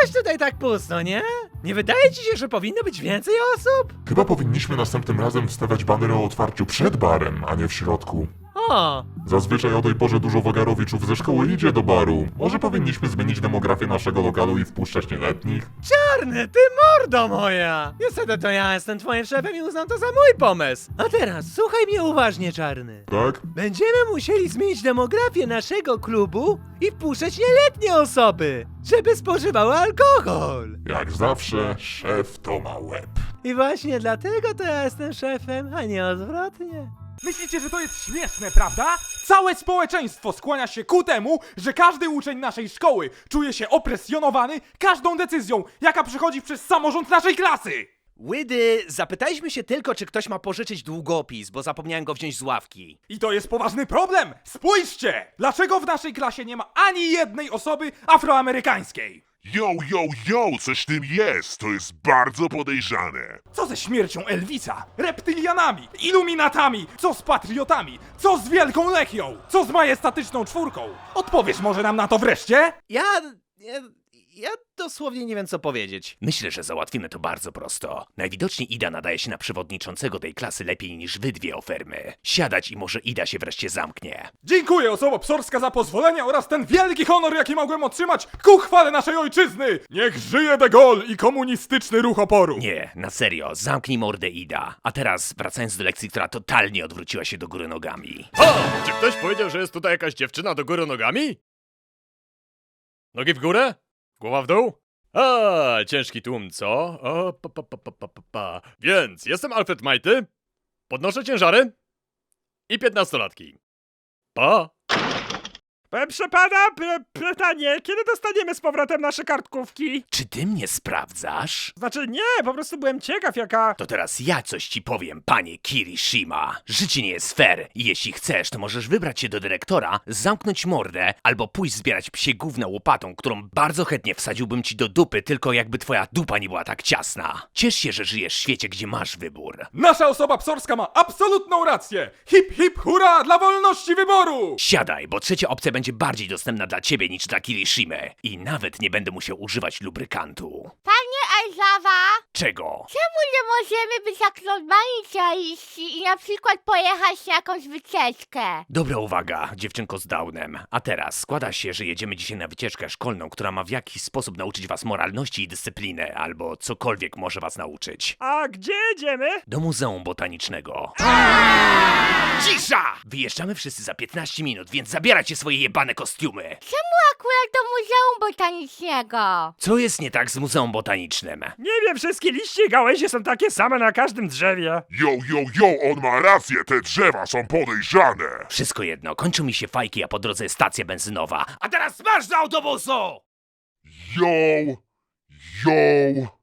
Coś tutaj tak pusto, nie? Nie wydaje ci się, że powinno być więcej osób? Chyba powinniśmy następnym razem wstawiać banery o otwarciu przed barem, a nie w środku. Zazwyczaj o tej porze dużo wagarowiczów ze szkoły idzie do baru. Może powinniśmy zmienić demografię naszego lokalu i wpuszczać nieletnich? czarny, ty mordo moja! Niestety to ja jestem twoim szefem i uznam to za mój pomysł. A teraz słuchaj mnie uważnie, czarny. Tak? Będziemy musieli zmienić demografię naszego klubu i wpuszczać nieletnie osoby, żeby spożywały alkohol. Jak zawsze, szef to ma łeb. I właśnie dlatego to ja jestem szefem, a nie odwrotnie. Myślicie, że to jest śmieszne, prawda? Całe społeczeństwo skłania się ku temu, że każdy uczeń naszej szkoły czuje się opresjonowany każdą decyzją, jaka przychodzi przez samorząd naszej klasy! Łydy, zapytaliśmy się tylko, czy ktoś ma pożyczyć długopis, bo zapomniałem go wziąć z ławki. I to jest poważny problem! Spójrzcie! Dlaczego w naszej klasie nie ma ani jednej osoby afroamerykańskiej? Yo, yo, yo, coś w tym jest, to jest bardzo podejrzane. Co ze śmiercią Elvisa? Reptylianami? Iluminatami? Co z patriotami? Co z Wielką Lechią? Co z majestatyczną czwórką? Odpowiesz może nam na to wreszcie? Ja... ja... Ja dosłownie nie wiem, co powiedzieć. Myślę, że załatwimy to bardzo prosto. Najwidoczniej Ida nadaje się na przewodniczącego tej klasy lepiej niż wy dwie ofermy. Siadać i może Ida się wreszcie zamknie. Dziękuję osoba psorska za pozwolenie oraz ten wielki honor, jaki mogłem otrzymać ku chwale naszej ojczyzny! Niech żyje de Gaulle i komunistyczny ruch oporu! Nie, na serio, zamknij mordę Ida. A teraz wracając do lekcji, która totalnie odwróciła się do góry nogami. O! Czy ktoś powiedział, że jest tutaj jakaś dziewczyna do góry nogami? Nogi w górę? Głowa w dół? A, ciężki tłum, co? O, pa, pa, pa, pa, pa, pa. Więc, jestem Alfred Majty, podnoszę ciężary i piętnastolatki. Pa! Proszę pana, p- pytanie, kiedy dostaniemy z powrotem nasze kartkówki? Czy ty mnie sprawdzasz? Znaczy nie, po prostu byłem ciekaw jaka... To teraz ja coś ci powiem, panie Kirishima. Życie nie jest fair i jeśli chcesz, to możesz wybrać się do dyrektora, zamknąć mordę, albo pójść zbierać psie gówna łopatą, którą bardzo chętnie wsadziłbym ci do dupy, tylko jakby twoja dupa nie była tak ciasna. Ciesz się, że żyjesz w świecie, gdzie masz wybór. Nasza osoba psorska ma absolutną rację! Hip hip hurra dla wolności wyboru! Siadaj, bo trzecia opcja będzie bardziej dostępna dla ciebie niż dla Kirishimy. I nawet nie będę musiał używać lubrykantu. Panie Alzawa, Czego? czemu nie możemy być jak normalni realiści i na przykład pojechać na jakąś wycieczkę? Dobra uwaga, dziewczynko z Downem. A teraz składa się, że jedziemy dzisiaj na wycieczkę szkolną, która ma w jakiś sposób nauczyć was moralności i dyscypliny, albo cokolwiek może was nauczyć. A gdzie jedziemy? Do Muzeum Botanicznego. Cisza! Wyjeżdżamy wszyscy za 15 minut, więc zabierajcie swoje jebane kostiumy. Czemu akurat do Muzeum Botanicznego? Co jest nie tak z Muzeum Botanicznym? Nie wiem, wszystkie liście i gałęzie są takie same na każdym drzewie. Yo, yo, yo, on ma rację, te drzewa są podejrzane. Wszystko jedno, kończą mi się fajki, a po drodze jest stacja benzynowa. A teraz marsz do autobusu! Yo, yo.